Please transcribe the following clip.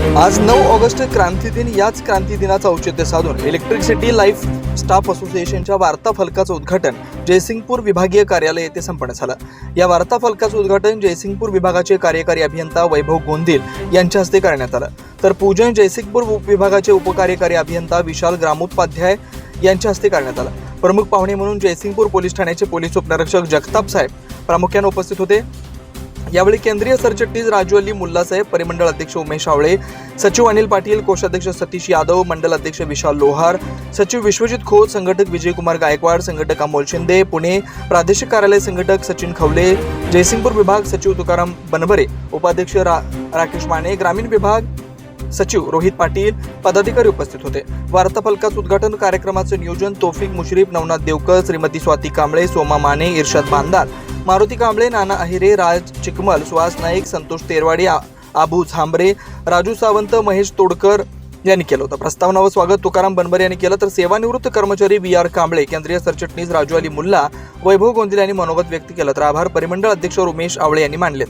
आज नऊ ऑगस्ट क्रांती दिन याच क्रांती दिनाचं औचित्य साधून इलेक्ट्रिसिटी लाईफ स्टाफ असोसिएशनच्या वार्ता फलकाचं उद्घाटन जयसिंगपूर विभागीय कार्यालय येथे संपन्न झालं. या वार्ता फलकाचं उद्घाटन जयसिंगपूर विभागाचे कार्यकारी अभियंता वैभव गोंदिल यांच्या हस्ते करण्यात आलं. तर पूजन जयसिंगपूर उपविभागाचे उपकार्यकारी अभियंता विशाल ग्रामोपाध्याय यांच्या हस्ते करण्यात आलं. प्रमुख पाहुणे म्हणून जयसिंगपूर पोलीस ठाण्याचे पोलीस उपनिरीक्षक जगताप साहेब प्रामुख्याने उपस्थित होते. यावेळी केंद्रीय सरचिटणीस राजू अली मुल्लासाहेब परिमंडळ अध्यक्ष उमेश आवळे सचिव अनिल पाटील कोषाध्यक्ष सतीश यादव मंडल अध्यक्ष विशाल लोहार सचिव विश्वजित खोत संघटक विजयकुमार गायकवाड संघटक अमोल शिंदे पुणे प्रादेशिक कार्यालय संघटक सचिन खवले जयसिंगपूर विभाग सचिव तुकाराम बनबरे उपाध्यक्ष रा राकेश माने ग्रामीण विभाग सचिव रोहित पाटील पदाधिकारी उपस्थित होते. वार्ताफलकाचं उद्घाटन कार्यक्रमाचं नियोजन तोफिक मुश्रीफ नवनाथ देवकर श्रीमती स्वाती कांबळे सोमा माने इर्षाद बांदार मारुती कांबळे नाना अहिरे राज चिकमल सुहास नाईक संतोष तेरवाडी आ- आबू झांबरे राजू सावंत महेश तोडकर यांनी केलं होतं. प्रस्तावना व स्वागत तुकाराम बनबर यांनी केलं. तर सेवानिवृत्त कर्मचारी व्ही आर कांबळे केंद्रीय सरचिटणीस राजू अली मुल्ला वैभव गोंदिल यांनी मनोगत व्यक्त केलं. तर आभार परिमंडळ अध्यक्ष उमेश आवळे यांनी मानले